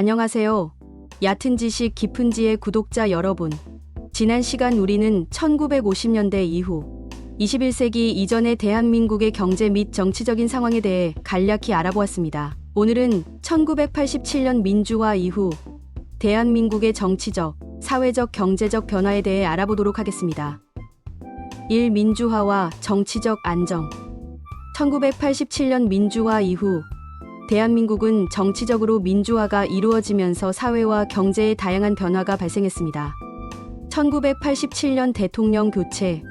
안녕하세요. 얕은 지식 깊은 지의 구독자 여러분. 지난 시간 우리는 1950년대 이후 21세기 이전의 대한민국의 경제 및 정치적인 상황에 대해 간략히 알아보았습니다. 오늘은 1987년 민주화 이후 대한민국의 정치적, 사회적, 경제적 변화에 대해 알아보도록 하겠습니다. 1. 민주화와 정치적 안정 1987년 민주화 이후 대한민국은 정치적으로 민주화가 이루어지면서 사회와 경제의 다양한 변화가 발생했습니다. 1987년 대통령 교체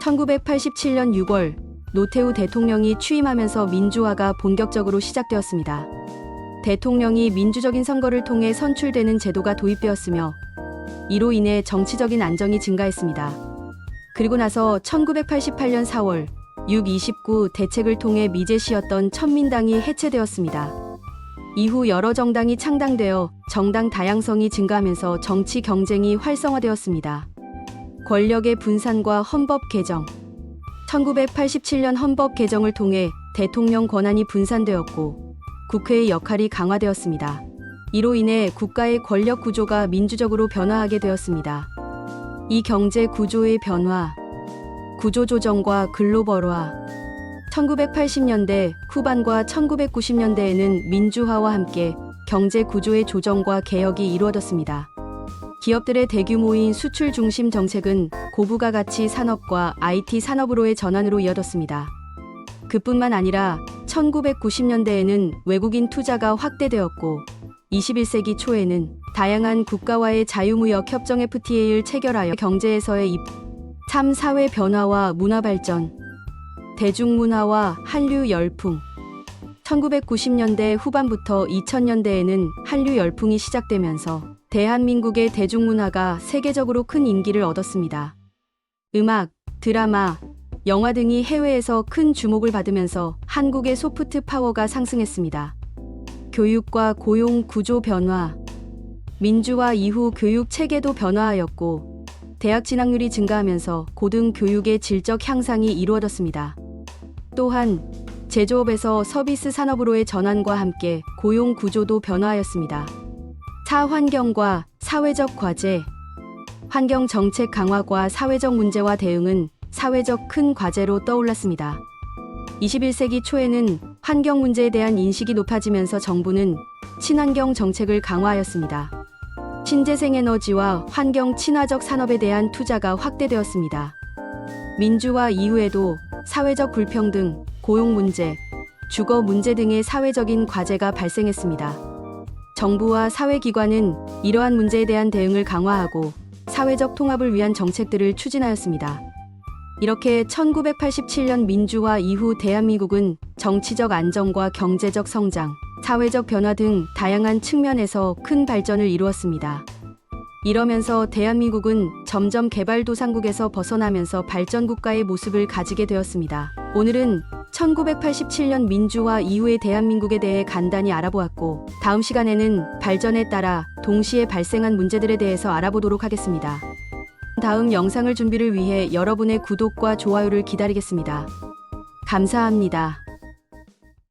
1987년 6월 노태우 대통령이 취임하면서 민주화가 본격적으로 시작되었습니다. 대통령이 민주적인 선거를 통해 선출되는 제도가 도입되었으며 이로 인해 정치적인 안정이 증가했습니다. 그리고 나서 1988년 4월 6.29 대책을 통해 미제시였던 천민당이 해체되었습니다. 이후 여러 정당이 창당되어 정당 다양성이 증가하면서 정치 경쟁이 활성화되었습니다. 권력의 분산과 헌법 개정 1987년 헌법 개정을 통해 대통령 권한이 분산되었고 국회의 역할이 강화되었습니다. 이로 인해 국가의 권력 구조가 민주적으로 변화하게 되었습니다. 이 경제 구조의 변화, 구조조정과 글로벌화 1980년대 후반과 1990년대에는 민주화와 함께 경제 구조의 조정과 개혁이 이루어졌습니다. 기업들의 대규모인 수출 중심 정책은 고부가 가치 산업과 IT 산업으로의 전환으로 이어졌습니다. 그뿐만 아니라 1990년대에는 외국인 투자가 확대되었고 21세기 초에는 다양한 국가와의 자유무역 협정 FTA를 체결하여 경제에서의 입, 참 사회 변화와 문화 발전, 대중문화와 한류 열풍. 1990년대 후반부터 2000년대에는 한류 열풍이 시작되면서 대한민국의 대중문화가 세계적으로 큰 인기를 얻었습니다. 음악, 드라마, 영화 등이 해외에서 큰 주목을 받으면서 한국의 소프트 파워가 상승했습니다. 교육과 고용 구조 변화, 민주화 이후 교육 체계도 변화하였고 대학 진학률이 증가하면서 고등 교육의 질적 향상이 이루어졌습니다. 또한 제조업에서 서비스 산업으로의 전환과 함께 고용 구조도 변화하였습니다. 차 환경과 사회적 과제, 환경 정책 강화과 사회적 문제와 대응은 사회적 큰 과제로 떠올랐습니다. 21세기 초에는 환경 문제에 대한 인식이 높아지면서 정부는 친환경 정책을 강화하였습니다. 신재생 에너지와 환경 친화적 산업에 대한 투자가 확대되었습니다. 민주화 이후에도 사회적 불평등, 고용 문제, 주거 문제 등의 사회적인 과제가 발생했습니다. 정부와 사회기관은 이러한 문제에 대한 대응을 강화하고 사회적 통합을 위한 정책들을 추진하였습니다. 이렇게 1987년 민주화 이후 대한민국은 정치적 안정과 경제적 성장, 사회적 변화 등 다양한 측면에서 큰 발전을 이루었습니다. 이러면서 대한민국은 점점 개발도상국에서 벗어나면서 발전국가의 모습을 가지게 되었습니다. 오늘은 1987년 민주화 이후의 대한민국에 대해 간단히 알아보았고, 다음 시간에는 발전에 따라 동시에 발생한 문제들에 대해서 알아보도록 하겠습니다. 다음 영상을 준비를 위해 여러분의 구독과 좋아요를 기다리겠습니다. 감사합니다.